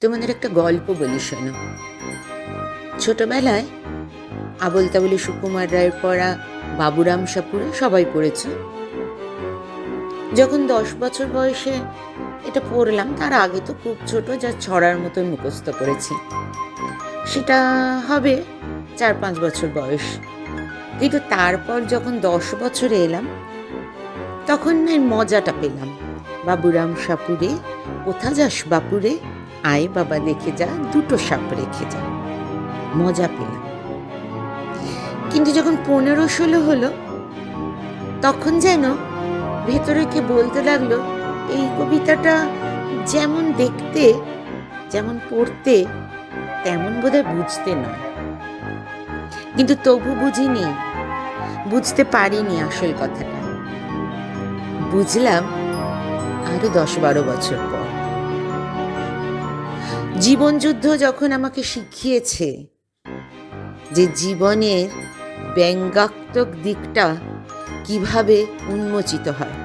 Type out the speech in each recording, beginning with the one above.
তোমাদের একটা গল্প বলি, শোনো। ছোটবেলায় আবল তাবলি সুকুমার রায়ের পড়া বাবুরাম সাপুরে সবাই পড়েছে। যখন দশ বছর বয়সে এটা পড়লাম, তার আগে তো খুব ছোট, যা ছড়ার মতো মুখস্থ করেছি। সেটা হবে চার পাঁচ বছর বয়স। কিন্তু তারপর যখন দশ বছরে এলাম, তখন না মজাটা পেলাম। বাবুরাম সাপুরে কোথা যাস বাপুরে? আয় বাবা দেখে যা, দুটো সাপ রেখে যা। মজা পেলাম। কিন্তু যখন পনেরো ষোলো হলো, তখন যেন ভেতরে কে বলতে লাগল, এই কবিতাটা যেমন দেখতে, যেমন পড়তে, তেমন বোধহয় বুঝতে নয়। কিন্তু তবু বুঝিনি, বুঝতে পারিনি আসল কথাটা। বুঝলাম আরও দশ বারো বছর পর। জীবনযুদ্ধ যখন আমাকে শিখিয়েছে যে জীবনের ব্যঙ্গাত্মক দিকটা কীভাবে উন্মোচিত হয়,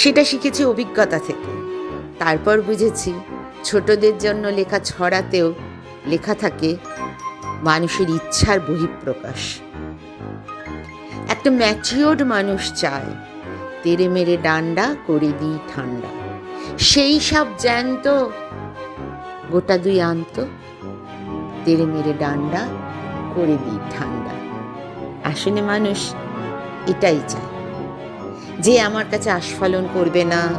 সেটা শিখেছি অভিজ্ঞতা থেকে। তারপর বুঝেছি ছোটদের জন্য লেখা ছড়াতেও লেখা থাকে মানুষের ইচ্ছার বহিঃপ্রকাশ। একটা ম্যাচিওর্ড মানুষ চায়, তেরে মেরে ডান্ডা, করে দিই ঠান্ডা। সেই সব জ্যান্ত। গোটা দুই আনত তেরে মেরে ডান্ডা, করে দিই ঠান্ডা। আসলে মানুষ এটাই চায়। যে আমার কাছে আস্ফালন করবে না,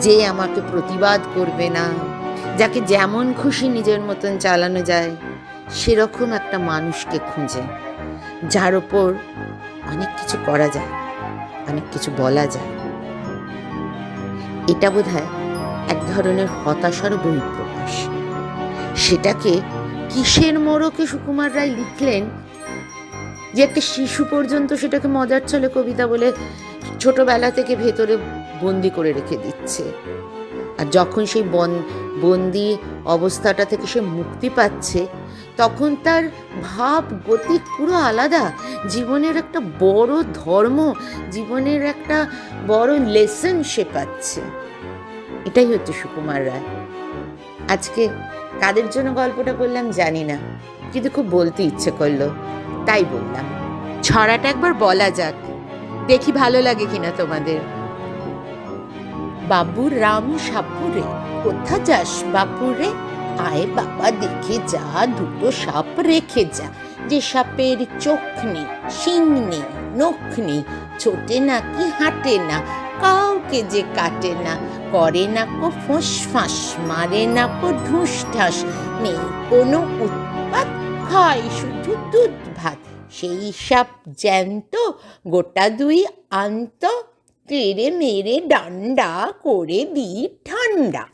যে আমাকে প্রতিবাদ করবে না, যাকে যেমন খুশি নিজের মতন চালানো যায়, সেরকম একটা মানুষকে খুঁজে, যার ওপর অনেক কিছু করা যায়, অনেক কিছু বলা যায়। এটা বোধ এক ধরনের হতাশার বহিঃপ্রকাশ। সেটাকে কিসের মোড়কে সুকুমার রায় লিখলেন? যে একটা শিশু পর্যন্ত সেটাকে মজার ছলে কবিতা বলে ছোটবেলা থেকে ভেতরে বন্দি করে রেখে দিচ্ছে। আর যখন সেই বন, বন্দি অবস্থাটা থেকে সে মুক্তি পাচ্ছে, তখন তার ভাব, গতি পুরো আলাদা। জীবনের একটা বড় ধর্ম, জীবনের একটা বড় লেসন সে পাচ্ছে। এটাই হচ্ছে সুকুমার রায়। আজকে কাদের জন্য গল্পটা বললাম জানি না, কিন্তু খুব বলতে ইচ্ছে করল, তাই বললাম। ছড়াটা একবার বলা যাক, দেখি ভালো লাগে কিনা তোমাদের। বাবুর রাম সাপুরে, কোথা যাস বাপুরে? আয় বাবা, দেখে যা, দুটো সাপ রেখে যা। যে সাপের চোখ নেই, শিং নেই, নখ নেই, ছোটে না কি হাঁটে না, কাউকে যে কাটে না। করে না কো ফোঁস ফাঁস, মারে না কো ঢুস ঠাস নেই কোনো উৎপাত, খায় শুধু দুধ ভাত। সেই সাপ জ্যান্ত, গোটা দুই আন্ত তেরে মেরে ডান্ডা করে দি ঠান্ডা